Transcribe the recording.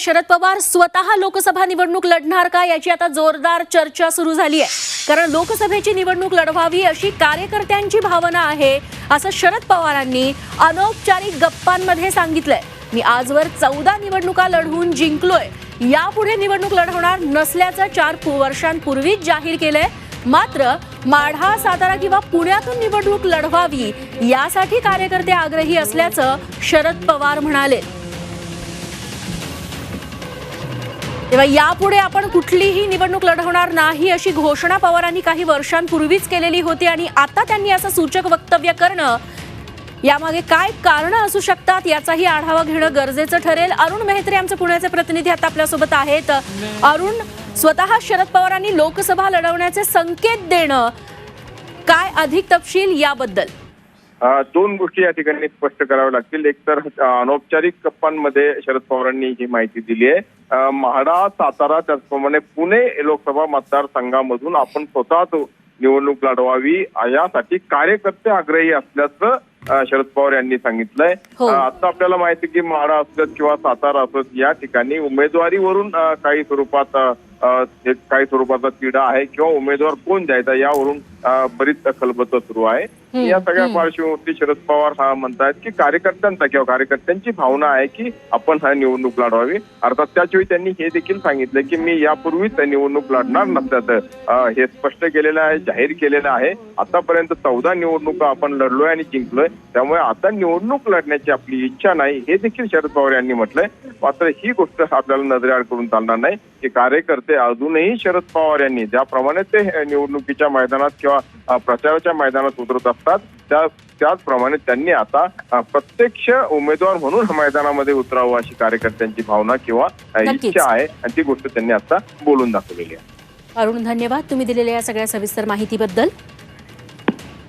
शरद पवार स्वतः लोकसभा निवडणूक लढणार का? याची आता जोरदार चर्चा सुरू झाली आहे. कारण लोकसभेची निवडणूक लढवावी अशी कार्यकर्त्यांची भावना आहे असं शरद पवारांनी अनौपचारिक गप्पांमध्ये सांगितलंय. मी आजवर चौदा निवडणुका लढवून जिंकलोय. यापुढे निवडणूक लढवणार नसल्याचं चार वर्षांपूर्वीच जाहीर केलंय. मात्र माढा सातारा किंवा पुण्यातून निवडणूक लढवावी यासाठी कार्यकर्ते आग्रही असल्याचं शरद पवार म्हणाले. तेव्हा यापुढे आपण कुठलीही निवडणूक लढवणार नाही अशी घोषणा पवारांनी काही वर्षांपूर्वीच केलेली होती आणि आता त्यांनी असं सूचक वक्तव्य करणं यामागे काय कारणं असू शकतात याचाही आढावा घेणं गरजेचं ठरेल. अरुण मेहत्रे आमचे पुण्याचे प्रतिनिधी आता आपल्यासोबत आहेत. अरुण स्वतः शरद पवारांनी लोकसभा लढवण्याचे संकेत देणं काय अधिक तपशील याबद्दल? दोन गोष्टी या ठिकाणी स्पष्ट कराव्या लागतील. एक तर अनौपचारिक गप्पांमध्ये शरद पवारांनी ही माहिती दिली आहे म्हाडा सातारा त्याचप्रमाणे पुणे लोकसभा मतदारसंघामधून आपण स्वतःच निवडणूक लढवावी यासाठी कार्यकर्ते आग्रही असल्याचं शरद पवार यांनी सांगितलंय. हो. आता आपल्याला माहिती की म्हाडा असत किंवा सातारा असत या ठिकाणी उमेदवारीवरून काही स्वरूपात काही स्वरूपाचा तिढा आहे किंवा उमेदवार कोण द्यायचा यावरून बरीच खलबत सुरू आहे. या सगळ्या. पार्श्वभूमीवरती शरद पवार हा म्हणतायत की कार्यकर्त्यांचा किंवा कार्यकर्त्यांची भावना आहे की आपण हा निवडणूक लढवावी. अर्थात त्याचवेळी त्यांनी हे देखील सांगितलं की मी यापूर्वीच निवडणूक लढणार नसल्याचं हे स्पष्ट केलेलं आहे जाहीर केलेलं आहे. आतापर्यंत चौदा निवडणुका आपण लढलोय आणि जिंकलोय. त्यामुळे आता निवडणूक लढण्याची आपली इच्छा नाही हे देखील शरद पवार यांनी म्हटलंय. मात्र ही गोष्ट आपल्याला नजरेआड करून चालणार नाही की कार्यकर्ते अजूनही शरद पवार यांनी ज्याप्रमाणे ते निवडणुकीच्या मैदानात किंवा प्रचाराच्या मैदानात उतरत असतात त्या त्याचप्रमाणे त्यांनी आता प्रत्यक्ष उमेदवार म्हणून मैदानामध्ये उतरावं अशी कार्यकर्त्यांची भावना किंवा. इच्छा आहे. आणि ती गोष्ट त्यांनी आता बोलून दाखवलेली आहे. अरुण धन्यवाद. तुम्ही दिलेल्या या सगळ्या सविस्तर माहितीबद्दल.